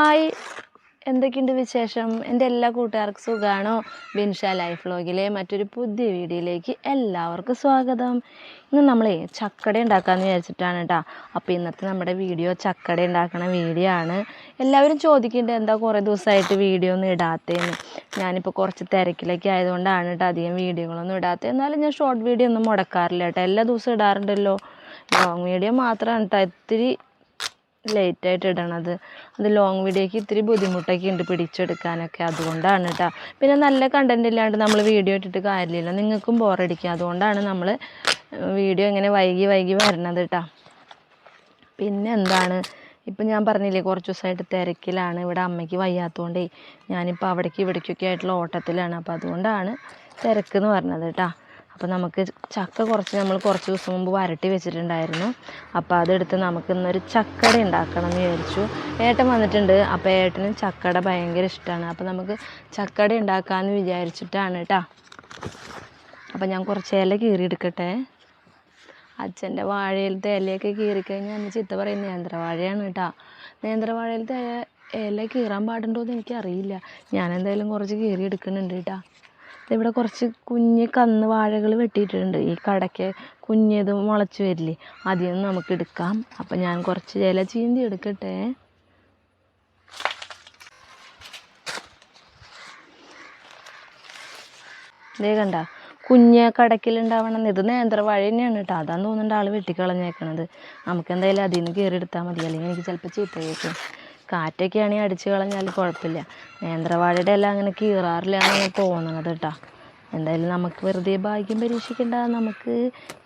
Hi. എന്തൊക്കെയുണ്ട് വിശേഷം? എന്റെ എല്ലാ കൂട്ടുകാർക്കും സുഖമാണോ ബിൻഷ ലൈഫ് വ്ലോഗിലെ മറ്റൊരു പുതിയ വീഡിയോയിലേക്ക് എല്ലാവർക്കും സ്വാഗതം. ഇന്ന് നമ്മളെ ചക്കട ഉണ്ടാക്കാമെന്ന് വിചാരിച്ചിട്ടാണ് കേട്ടോ. അപ്പോൾ ഇന്നത്തെ നമ്മുടെ വീഡിയോ ചക്കട ഉണ്ടാക്കണ വീഡിയോ ആണ്. എല്ലാവരും ചോദിക്കുന്നുണ്ട് എന്താ കുറേ ദിവസമായിട്ട് വീഡിയോ ഒന്നും ഇടാത്തതെന്ന്. ഞാനിപ്പോൾ കുറച്ച് തിരക്കിലൊക്കെ ആയതുകൊണ്ടാണ് കേട്ടോ അധികം വീഡിയോകളൊന്നും ഇടാത്തത്. എന്നാലും ഞാൻ ഷോർട്ട് വീഡിയോ ഒന്നും മുടക്കാറില്ല കേട്ടോ. എല്ലാ ദിവസവും ഇടാറുണ്ടല്ലോ. ലോങ് വീഡിയോ മാത്രമാണ് കേട്ടോ. ഇത്തിരി ലേറ്റായിട്ട് ഇടണത്. അത് ലോങ് വീഡിയോയ്ക്ക് ഇത്തിരി ബുദ്ധിമുട്ടൊക്കെ ഉണ്ട് പിടിച്ചെടുക്കാനൊക്കെ. അതുകൊണ്ടാണ് കേട്ടോ പിന്നെ നല്ല കണ്ടന്റ് ഇല്ലാണ്ട് നമ്മൾ വീഡിയോ ഇട്ടിട്ട് കാര്യമില്ല. നിങ്ങൾക്കും ബോറടിക്കും അതുകൊണ്ടാണ് നമ്മൾ വീഡിയോ ഇങ്ങനെ വൈകി വൈകി വരണത് കേട്ടോ പിന്നെ എന്താണ്? ഇപ്പം ഞാൻ പറഞ്ഞില്ലേ കുറച്ച് ദിവസമായിട്ട് തിരക്കിലാണ്. ഇവിടെ അമ്മയ്ക്ക് വയ്യാത്തതുകൊണ്ടേ ഞാനിപ്പോൾ അവിടേക്ക് ഇവിടേക്കൊക്കെ ആയിട്ടുള്ള ഓട്ടത്തിലാണ്. അപ്പോൾ അതുകൊണ്ടാണ് തിരക്കെന്ന് പറഞ്ഞത് കേട്ടോ അപ്പോൾ നമുക്ക് ചക്ക കുറച്ച് നമ്മൾ കുറച്ച് ദിവസം മുമ്പ് വരട്ടി വെച്ചിട്ടുണ്ടായിരുന്നു. അപ്പോൾ അതെടുത്ത് നമുക്ക് ഇന്നൊരു ചക്കട ഉണ്ടാക്കണം എന്ന് വിചാരിച്ചു. ഏട്ടൻ വന്നിട്ടുണ്ട്. അപ്പോൾ ഏട്ടന് ചക്കട ഭയങ്കര ഇഷ്ടമാണ് അപ്പോൾ നമുക്ക് ചക്കട ഉണ്ടാക്കാമെന്ന് വിചാരിച്ചിട്ടാണ് കേട്ടോ. അപ്പോൾ ഞാൻ കുറച്ച് ഇല കീറിയെടുക്കട്ടെ അച്ഛന്റെ വാഴയിലത്തെ ഇലയൊക്കെ കീറിക്കഴിഞ്ഞാൽ അന്ന് ചിത്ത പറയും നേന്ത്രവാഴയാണ് കേട്ടോ. നേന്ത്രവാഴയിലത്തെ ഇല കീറാൻ പാടുണ്ടോ എന്ന് എനിക്കറിയില്ല. ഞാൻ എന്തായാലും കുറച്ച് കീറി എടുക്കുന്നുണ്ട് കേട്ടോ. ഇവിടെ കുറച്ച് കുഞ്ഞ് കന്ന് വാഴകൾ വെട്ടിയിട്ടുണ്ട് ഈ കടയ്ക്ക് കുഞ്ഞത് മുളച്ച് വരില്ലേ അതിൽ നിന്ന് നമുക്ക് എടുക്കാം. അപ്പം ഞാൻ കുറച്ച് ഇല ചീന്തി എടുക്കട്ടെ. ഇതേ കണ്ട കുഞ്ഞ് കടക്കിലുണ്ടാവണം ഇത് നേന്ത്രവാഴ തന്നെയാണ് കേട്ടോ. അതാന്ന് തോന്നുന്നുണ്ട് ആൾ വെട്ടിക്കളഞ്ഞേക്കണത്. നമുക്ക് എന്തായാലും അതിൽ നിന്ന് കയറി എടുത്താൽ മതി. അല്ലെങ്കിൽ എനിക്ക് ചിലപ്പോൾ ചീത്ത കേൾക്കും കാറ്റൊക്കെ ആണെങ്കിൽ അടിച്ച് കളഞ്ഞാൽ കുഴപ്പമില്ല. നേന്ത്രവാഴയുടെ എല്ലാം അങ്ങനെ കീറാറില്ല എന്നാണ് തോന്നണത് കേട്ടോ. എന്തായാലും നമുക്ക് വെറുതെ ഭാഗ്യം പരീക്ഷിക്കേണ്ട. നമുക്ക്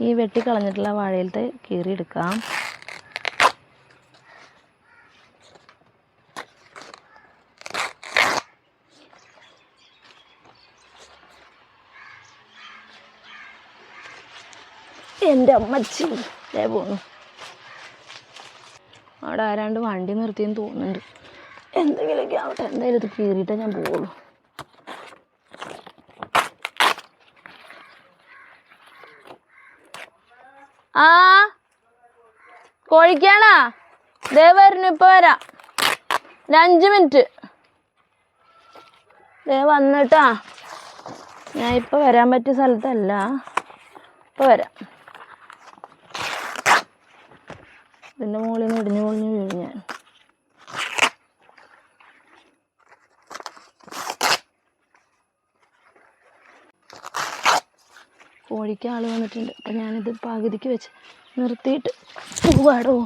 ഈ വെട്ടിക്കളഞ്ഞിട്ടുള്ള വാഴയിലത്തെ കീറിയെടുക്കാം എന്റെ അമ്മച്ചി ദേ പോന്നു അവിടെ ആരാണ്ട് വണ്ടി നിർത്തിയെന്ന് തോന്നുന്നുണ്ട്. എന്തെങ്കിലുമൊക്കെ ആവട്ടെ എന്തായാലും ഇത് കീറിയിട്ടേ ഞാൻ പോവുള്ളൂ. ആ കോഴിക്കാണാ ദേ വരുന്നു ഇപ്പൊ വരാ. ഒരു അഞ്ച് മിനിറ്റ്. ദേ വന്നിട്ടാ. ഞാൻ ഇപ്പൊ വരാൻ പറ്റിയ സ്ഥലത്തല്ല. ഇപ്പൊ വരാം. ഇതിന്റെ മുകളിൽ നിന്ന് ഇടിഞ്ഞു പൊളിഞ്ഞു വീഴും ഞാൻ. കോഴിക്ക് ആൾ വന്നിട്ടുണ്ട്. അപ്പം ഞാനിത് പകുതിക്ക് വെച്ച് നിർത്തിയിട്ട് പോവാടോ.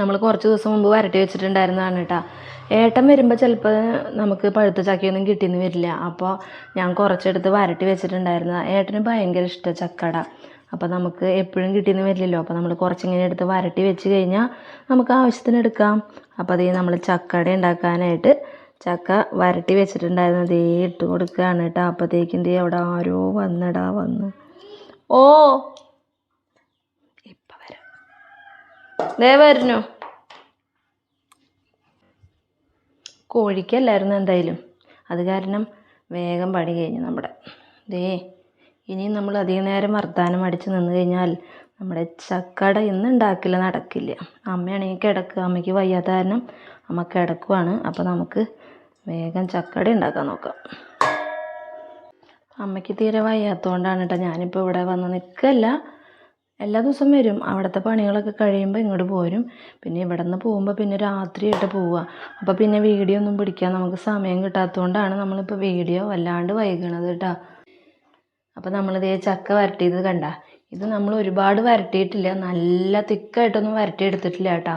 നമ്മൾ കുറച്ച് ദിവസം മുമ്പ് വരട്ടി വെച്ചിട്ടുണ്ടായിരുന്നതാണ് കേട്ടോ ഏട്ടൻ വരുമ്പോൾ ചിലപ്പോൾ നമുക്ക് പഴുത്ത ചക്കയൊന്നും കിട്ടിയെന്ന് വരില്ല. അപ്പോൾ ഞാൻ കുറച്ചെടുത്ത് വരട്ടി വെച്ചിട്ടുണ്ടായിരുന്ന. ഏട്ടന് ഭയങ്കര ഇഷ്ടം ചക്കട. അപ്പോൾ നമുക്ക് എപ്പോഴും കിട്ടിയെന്ന് വരില്ലല്ലോ. അപ്പോൾ നമ്മൾ കുറച്ചിങ്ങനെ എടുത്ത് വരട്ടി വെച്ച് കഴിഞ്ഞാൽ നമുക്ക് ആവശ്യത്തിന് എടുക്കാം. അപ്പോൾ അതേ നമ്മൾ ചക്കട ഉണ്ടാക്കാനായിട്ട് ചക്ക വരട്ടി വെച്ചിട്ടുണ്ടായിരുന്നു. അതേ ഇട്ട് കൊടുക്കുകയാണ് കേട്ടോ അപ്പോഴത്തേക്കും ദേ അവിടെ ആരോ വന്നടാ വന്ന്. ഓ ഇപ്പം വരാം ദേ വരുന്നു. കോഴിക്കല്ലായിരുന്നു എന്തായാലും. അത് കാരണം വേഗം പണി കഴിഞ്ഞു നമ്മുടെ. ദേ ഇനി നമ്മൾ അധികം നേരം വർത്താനം അടിച്ച് നിന്ന് കഴിഞ്ഞാൽ നമ്മുടെ ചക്കട ഇന്ന് ഉണ്ടാക്കില്ല നടക്കില്ല. അമ്മയാണെങ്കിൽ കിടക്കുക അമ്മയ്ക്ക് വയ്യാത്ത കാരണം അമ്മ കിടക്കുവാണ്. അപ്പോൾ നമുക്ക് വേഗം ചക്കട ഉണ്ടാക്കാൻ നോക്കാം. അമ്മയ്ക്ക് തീരെ വയ്യാത്തതുകൊണ്ടാണ് കേട്ടോ ഞാനിപ്പോൾ ഇവിടെ വന്ന് നിൽക്കല്ല. എല്ലാ ദിവസവും വരും. അവിടുത്തെ പണികളൊക്കെ കഴിയുമ്പോൾ ഇങ്ങോട്ട് പോരും. പിന്നെ ഇവിടെ നിന്ന് പോകുമ്പോൾ പിന്നെ രാത്രിയായിട്ട് പോവുക അപ്പോൾ പിന്നെ വീഡിയോ ഒന്നും പിടിക്കാൻ നമുക്ക് സമയം കിട്ടാത്തതുകൊണ്ടാണ് നമ്മളിപ്പോൾ വീഡിയോ വല്ലാണ്ട് വൈകണത് കേട്ടോ. അപ്പോൾ നമ്മളിതേ ചക്ക വരട്ടിയത് കണ്ട. ഇത് നമ്മൾ ഒരുപാട് വരട്ടിയിട്ടില്ല. നല്ല തിക്കായിട്ടൊന്നും വരട്ടിയെടുത്തിട്ടില്ല കേട്ടോ.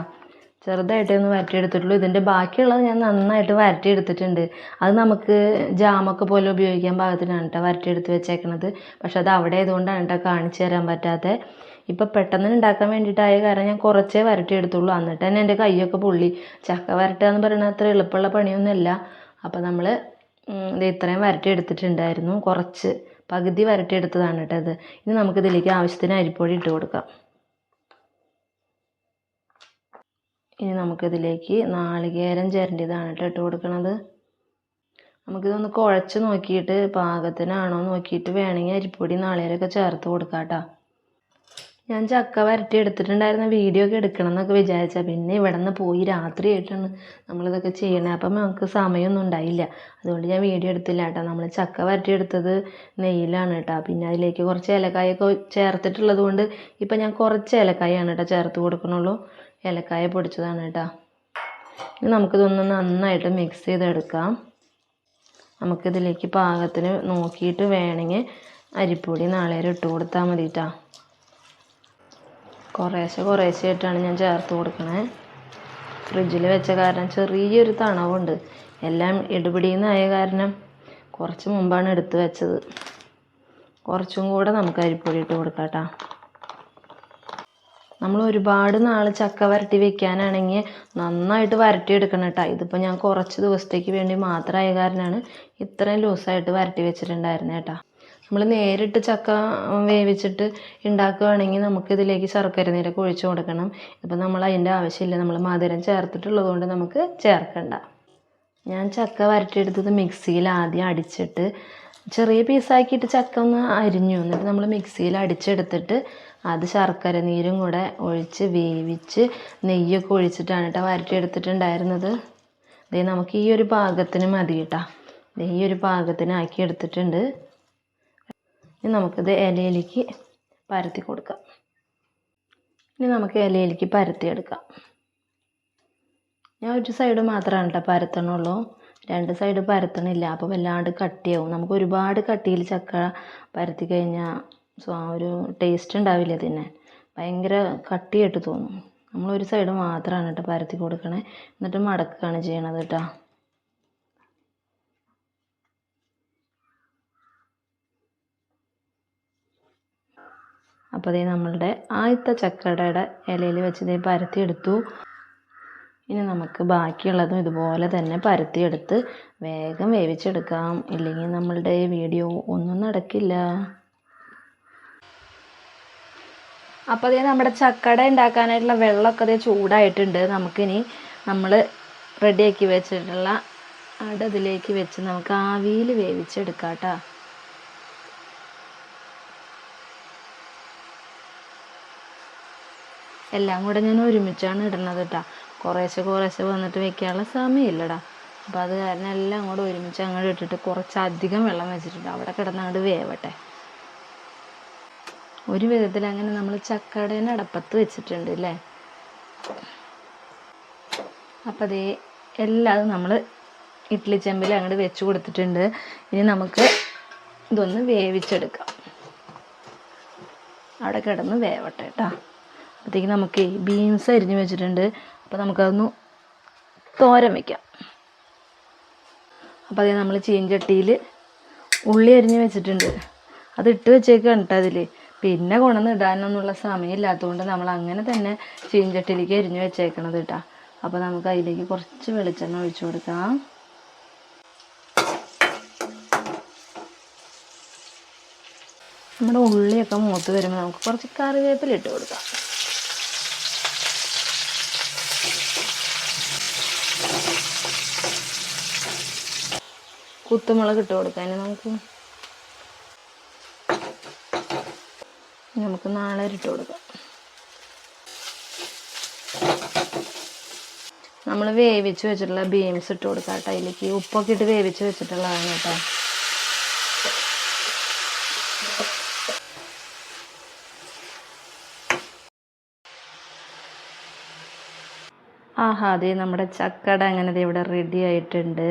ചെറുതായിട്ടേ ഒന്ന് വരട്ടിയെടുത്തിട്ടുള്ളൂ. ഇതിന്റെ ബാക്കിയുള്ളത് ഞാൻ നന്നായിട്ട് വരട്ടിയെടുത്തിട്ടുണ്ട്. അത് നമുക്ക് ജാമൊക്കെ പോലെ ഉപയോഗിക്കാൻ പാകത്തിനാണ് കേട്ടോ വരട്ടിയെടുത്ത് വെച്ചേക്കണത്. പക്ഷെ അത് അവിടെ ആയതുകൊണ്ടാണ് കേട്ടോ കാണിച്ചു തരാൻ പറ്റാത്തത് ഇപ്പം പെട്ടെന്ന് ഉണ്ടാക്കാൻ വേണ്ടിയിട്ടായ കാരണം ഞാൻ കുറച്ചേ വരട്ടി എടുത്തുള്ളൂ എന്നിട്ട് തന്നെ എന്റെ കൈയൊക്കെ പൊള്ളി. ചക്ക വരട്ടുക എന്ന് പറയുന്നത് അത്ര എളുപ്പമുള്ള പണിയൊന്നുമല്ല. അപ്പോൾ നമ്മൾ ഇത് ഇത്രയും വരട്ടി എടുത്തിട്ടുണ്ടായിരുന്നു കുറച്ച് പകുതി വരട്ടിയെടുത്തതാണ് കേട്ടോ ഇത്. ഇനി നമുക്കിതിലേക്ക് ആവശ്യത്തിന് അരിപ്പൊടി ഇട്ട് കൊടുക്കാം. ഇനി നമുക്കിതിലേക്ക് നാളികേരം ചിരണ്ടിയതാണ് കേട്ടോ ഇട്ട് കൊടുക്കണത്. നമുക്കിതൊന്ന് കുഴച്ച് നോക്കിയിട്ട് പാകത്തിനാണോ നോക്കിയിട്ട് വേണമെങ്കിൽ അരിപ്പൊടി നാളികേരമൊക്കെ ചേർത്ത് കൊടുക്കാം കേട്ടോ. ഞാൻ ചക്ക വരട്ടി എടുത്തിട്ടുണ്ടായിരുന്ന വീഡിയോ ഒക്കെ എടുക്കണം എന്നൊക്കെ വിചാരിച്ചാൽ പിന്നെ ഇവിടെ നിന്ന് പോയി രാത്രിയായിട്ടാണ് നമ്മളിതൊക്കെ ചെയ്യണേ. അപ്പം നമുക്ക് സമയമൊന്നും ഉണ്ടായില്ല. അതുകൊണ്ട് ഞാൻ വീഡിയോ എടുത്തില്ല കേട്ടോ. നമ്മൾ ചക്ക വരട്ടി എടുത്തത് നെയ്യിലാണ് കേട്ടോ. പിന്നെ അതിലേക്ക് കുറച്ച് ഏലക്കായൊക്കെ ചേർത്തിട്ടുള്ളത് കൊണ്ട് ഇപ്പം ഞാൻ കുറച്ച് ഏലക്കായാണ് കേട്ടോ ചേർത്ത് കൊടുക്കണുള്ളൂ. ഏലക്കായ പൊടിച്ചതാണ് കേട്ടോ. ഇനി നമുക്കിതൊന്ന് നന്നായിട്ട് മിക്സ് ചെയ്തെടുക്കാം. നമുക്കിതിലേക്ക് പാകത്തിന് നോക്കിയിട്ട് വേണമെങ്കിൽ അരിപ്പൊടി നാളേരം ഇട്ട് കൊടുത്താൽ മതി കേട്ടോ. കുറേശ്ശെ കുറേശ്ശെ ആയിട്ടാണ് ഞാൻ ചേർത്ത് കൊടുക്കണേ. ഫ്രിഡ്ജിൽ വെച്ച കാരണം ചെറിയൊരു തണവുണ്ട്. എല്ലാം ഇടുപിടിയെന്നായ കാരണം കുറച്ച് മുമ്പാണ് എടുത്ത് വെച്ചത്. കുറച്ചും കൂടെ നമുക്ക് അരിപ്പൊടി ഇട്ട് കൊടുക്കാം കേട്ടോ നമ്മൾ ഒരുപാട് നാൾ ചക്ക വരട്ടി വെക്കാനാണെങ്കിൽ നന്നായിട്ട് വരട്ടി എടുക്കണം കേട്ടോ ഇതിപ്പോൾ ഞാൻ കുറച്ച് ദിവസത്തേക്ക് വേണ്ടി മാത്രമായ കാരണമാണ് ഇത്രയും ലൂസായിട്ട് വരട്ടി വെച്ചിട്ടുണ്ടായിരുന്നേട്ടാ. നമ്മൾ നേരിട്ട് ചക്ക വേവിച്ചിട്ട് ഉണ്ടാക്കുകയാണെങ്കിൽ നമുക്കിതിലേക്ക് ശർക്കര നീരൊക്കെ ഒഴിച്ചു കൊടുക്കണം. ഇപ്പം നമ്മൾ അതിന്റെ ആവശ്യമില്ല. നമ്മൾ മധുരം ചേർത്തിട്ടുള്ളത് കൊണ്ട് നമുക്ക് ചേർക്കണ്ട. ഞാൻ ചക്ക വരട്ടിയെടുത്തത് മിക്സിയിൽ ആദ്യം അടിച്ചിട്ട് ചെറിയ പീസാക്കിയിട്ട് ചക്ക ഒന്ന് അരിഞ്ഞു. എന്നിട്ട് നമ്മൾ മിക്സിയിൽ അടിച്ചെടുത്തിട്ട് അത് ശർക്കര നീരും കൂടെ ഒഴിച്ച് വേവിച്ച് നെയ്യൊക്കെ ഒഴിച്ചിട്ടാണ് കേട്ടോ വരട്ടിയെടുത്തിട്ടുണ്ടായിരുന്നത്. ദേ നമുക്ക് ഈ ഒരു പാകത്തിന് മതി കേട്ടോ ഈ ഒരു പാകത്തിന് ആക്കി എടുത്തിട്ടുണ്ട്. ഇനി നമുക്കിത് ഇലയിലേക്ക് പരത്തി കൊടുക്കാം. ഇനി നമുക്ക് ഇലയിലേക്ക് പരത്തിയെടുക്കാം. ഞാൻ ഒരു സൈഡ് മാത്രമാണ് കേട്ടോ പരത്തണുള്ളൂ. രണ്ട് സൈഡ് പരത്തണില്ല. അപ്പോൾ വല്ലാണ്ട് കട്ടിയാവും. നമുക്ക് ഒരുപാട് കട്ടിയിൽ ചക്ക പരത്തി കഴിഞ്ഞാൽ സോ ഒരു ടേസ്റ്റ് ഉണ്ടാവില്ല ഇതിന് ഭയങ്കര കട്ടിയായിട്ട് തോന്നും. നമ്മൾ ഒരു സൈഡ് മാത്രമാണ് കേട്ടോ പരത്തി കൊടുക്കണേ. എന്നിട്ട് മടക്കുകയാണ് ചെയ്യണത് കേട്ടോ അപ്പോൾ അതേ നമ്മളുടെ ആദ്യത്തെ ചക്കടയുടെ ഇലയിൽ വെച്ച് ഇതേ പരത്തിയെടുത്തു ഇനി നമുക്ക് ബാക്കിയുള്ളതും ഇതുപോലെ തന്നെ പരത്തിയെടുത്ത് വേഗം വേവിച്ചെടുക്കാം. ഇല്ലെങ്കിൽ നമ്മളുടെ വീഡിയോ ഒന്നും നടക്കില്ല. അപ്പോൾ അതേ നമ്മുടെ ചക്കട ഉണ്ടാക്കാനായിട്ടുള്ള വെള്ളമൊക്കെ അതേ ചൂടായിട്ടുണ്ട്. നമുക്കിനി നമ്മൾ റെഡിയാക്കി വെച്ചിട്ടുള്ള അട ഇതിലേക്ക് വെച്ച് നമുക്ക് ആവിയിൽ വേവിച്ചെടുക്കാം കേട്ടോ. എല്ലാം കൂടെ ഞാൻ ഒരുമിച്ചാണ് ഇടുന്നത് കേട്ടോ കുറേശ്ശെ കുറേശ്ശെ വന്നിട്ട് വെക്കാനുള്ള സമയമില്ലടാ. അപ്പോൾ അത് കാരണം എല്ലാം കൂടെ ഒരുമിച്ച് അങ്ങോട്ട് ഇട്ടിട്ട് കുറച്ചധികം വെള്ളം വെച്ചിട്ടുണ്ട്. അവിടെ കിടന്ന് വേവട്ടെ. ഒരു വിധത്തിൽ അങ്ങനെ നമ്മൾ ചക്കടേനെ അടപ്പത്ത് വെച്ചിട്ടുണ്ട് അല്ലേ അപ്പം അതേ എല്ലാം നമ്മൾ ഇഡ്ഡലി ചെമ്പിൽ അങ്ങോട്ട് വെച്ച് കൊടുത്തിട്ടുണ്ട്. ഇനി നമുക്ക് ഇതൊന്ന് വേവിച്ചെടുക്കാം. അവിടെ കിടന്ന് വേവട്ടെ കേട്ടോ അപ്പോഴത്തേക്ക് നമുക്ക് ബീൻസ് അരിഞ്ഞ് വെച്ചിട്ടുണ്ട്. അപ്പോൾ നമുക്കതൊന്ന് തോരൻ വയ്ക്കാം അപ്പോൾ അതേ നമ്മൾ ചീഞ്ചട്ടിയിൽ ഉള്ളി അരിഞ്ഞ് വെച്ചിട്ടുണ്ട്. അത് ഇട്ട് വെച്ചേക്കാണ് കേട്ടോ അതിൽ പിന്നെ കൊണ്ടുവന്ന് ഇടാനൊന്നുള്ള സമയമില്ലാത്തതുകൊണ്ട് നമ്മൾ അങ്ങനെ തന്നെ ചീഞ്ചട്ടിയിലേക്ക് അരിഞ്ഞ് വെച്ചേക്കണത് കേട്ടോ അപ്പോൾ നമുക്ക് അതിലേക്ക് കുറച്ച് വെളിച്ചെണ്ണ ഒഴിച്ചു കൊടുക്കാം. നമ്മുടെ ഉള്ളിയൊക്കെ മൂത്ത് വരുമ്പോൾ നമുക്ക് കുറച്ച് കറിവേപ്പില ഇട്ട് കൊടുക്കാം. കുത്തുമുളക് ഇട്ട് കൊടുക്കാൻ നമുക്ക് നമുക്ക് നാളെ ഇട്ട് കൊടുക്കാം. നമ്മൾ വേവിച്ച് വെച്ചിട്ടുള്ള ബീൻസ് ഇട്ട് കൊടുക്കാം കേട്ടോ. അതിലേക്ക് ഉപ്പൊക്കെ ഇട്ട് വേവിച്ച് വെച്ചിട്ടുള്ളതാണ് കേട്ടോ. ആഹാ അതെ നമ്മുടെ ചക്കട അങ്ങനെ ദേ ഇവിടെ റെഡി ആയിട്ടുണ്ട്.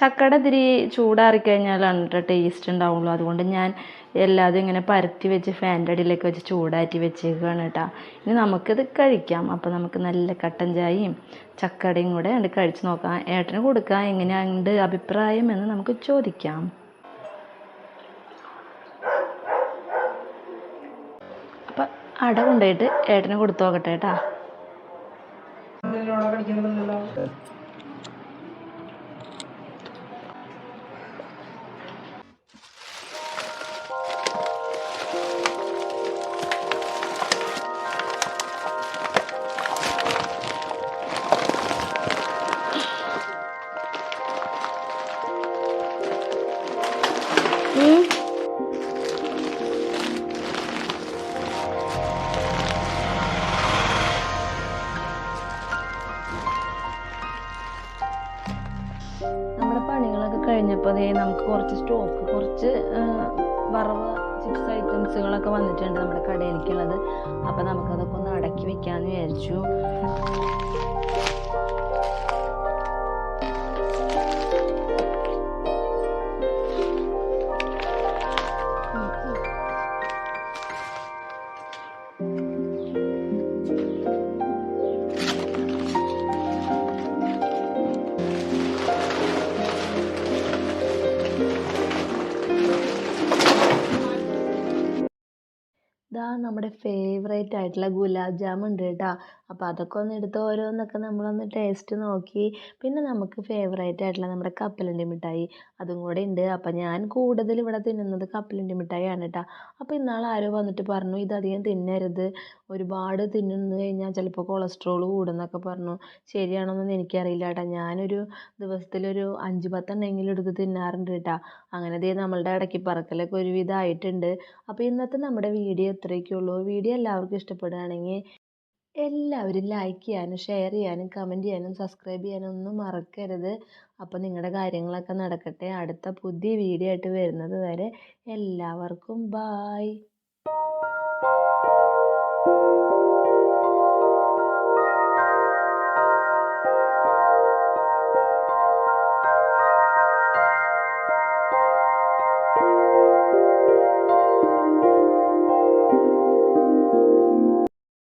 ചക്കട ഇത്തിരി ചൂടാറിക്കഴിഞ്ഞാലാണ് കേട്ടോ ടേസ്റ്റ് ഉണ്ടാവുള്ളൂ. അതുകൊണ്ട് ഞാൻ എല്ലാതും ഇങ്ങനെ പരത്തി വെച്ച് ഫാന്റെ അടിയിലേക്ക് വെച്ച് ചൂടാറ്റി വെച്ചേക്കുകയാണ് കേട്ടോ ഇനി നമുക്കിത് കഴിക്കാം. അപ്പോൾ നമുക്ക് നല്ല കട്ടൻ ചായയും ചക്കടയും കൂടെ ഉണ്ട് കഴിച്ച് നോക്കാം. ഏട്ടന് കൊടുക്കാം എങ്ങനെയുണ്ട് അഭിപ്രായം എന്ന് നമുക്ക് ചോദിക്കാം. അപ്പം അട കൊണ്ടുപോയിട്ട് ഏട്ടന് കൊടുത്തു നോക്കട്ടെ കേട്ടാ ಕೇವಲ പണികളൊക്കെ കഴിഞ്ഞപ്പോൾ ദേ നമുക്ക് കുറച്ച് സ്റ്റോക്ക് കുറച്ച് വറവ് ചിപ്സ് ഐറ്റംസുകളൊക്കെ വന്നിട്ടുണ്ട് നമ്മുടെ കടയിലേക്കുള്ളത്. അപ്പോൾ നമുക്കതൊക്കെ ഒന്ന് അടക്കി വെക്കാമെന്ന് വിചാരിച്ചു. നമ്മുടെ ഫേവറേറ്റ് ആയിട്ടുള്ള ഗുലാബ് ജാമുൻ ഉണ്ട് കേട്ടോ. അപ്പോൾ അതൊക്കെ ഒന്ന് എടുത്ത് ഓരോന്നൊക്കെ നമ്മളൊന്ന് ടേസ്റ്റ് നോക്കി. പിന്നെ നമുക്ക് ഫേവറേറ്റ് ആയിട്ടുള്ള നമ്മുടെ കപ്പലണ്ടി മിഠായി അതും കൂടെ ഉണ്ട് അപ്പോൾ ഞാൻ കൂടുതൽ ഇവിടെ തിന്നുന്നത് കപ്പലണ്ടി മിഠായിയാണ് കേട്ടോ അപ്പോൾ ഇന്നാൾ ആരോ വന്നിട്ട് പറഞ്ഞു ഇതധികം തിന്നരുത്. ഒരുപാട് തിന്നു കഴിഞ്ഞാൽ ചിലപ്പോൾ കൊളസ്ട്രോൾ കൂടുന്നൊക്കെ പറഞ്ഞു. ശരിയാണോന്നൊന്നും എനിക്കറിയില്ല കേട്ടോ ഞാനൊരു ദിവസത്തിലൊരു അഞ്ച് പത്തെണ്ണെങ്കിലും എടുത്ത് തിന്നാറുണ്ട് കേട്ടോ അങ്ങനെ ദേ നമ്മളുടെ ഇടയ്ക്ക് പറക്കലൊക്കെ ഒരുവിധം ആയിട്ടുണ്ട്. അപ്പോൾ ഇന്നത്തെ നമ്മുടെ വീഡിയോ ഇത്രയൊക്കെ ഉള്ളൂ വീഡിയോ എല്ലാവർക്കും ഇഷ്ടപ്പെടുകയാണെങ്കിൽ എല്ലാവരും ലൈക്ക് ചെയ്യാനും ഷെയർ ചെയ്യാനും കമന്റ് ചെയ്യാനും സബ്സ്ക്രൈബ് ചെയ്യാനും ഒന്നും മറക്കരുത്. അപ്പോൾ നിങ്ങളുടെ കാര്യങ്ങളൊക്കെ നടക്കട്ടെ. അടുത്ത പുതിയ വീഡിയോ ആയിട്ട് വരുന്നത് വരെ എല്ലാവർക്കും ബായ്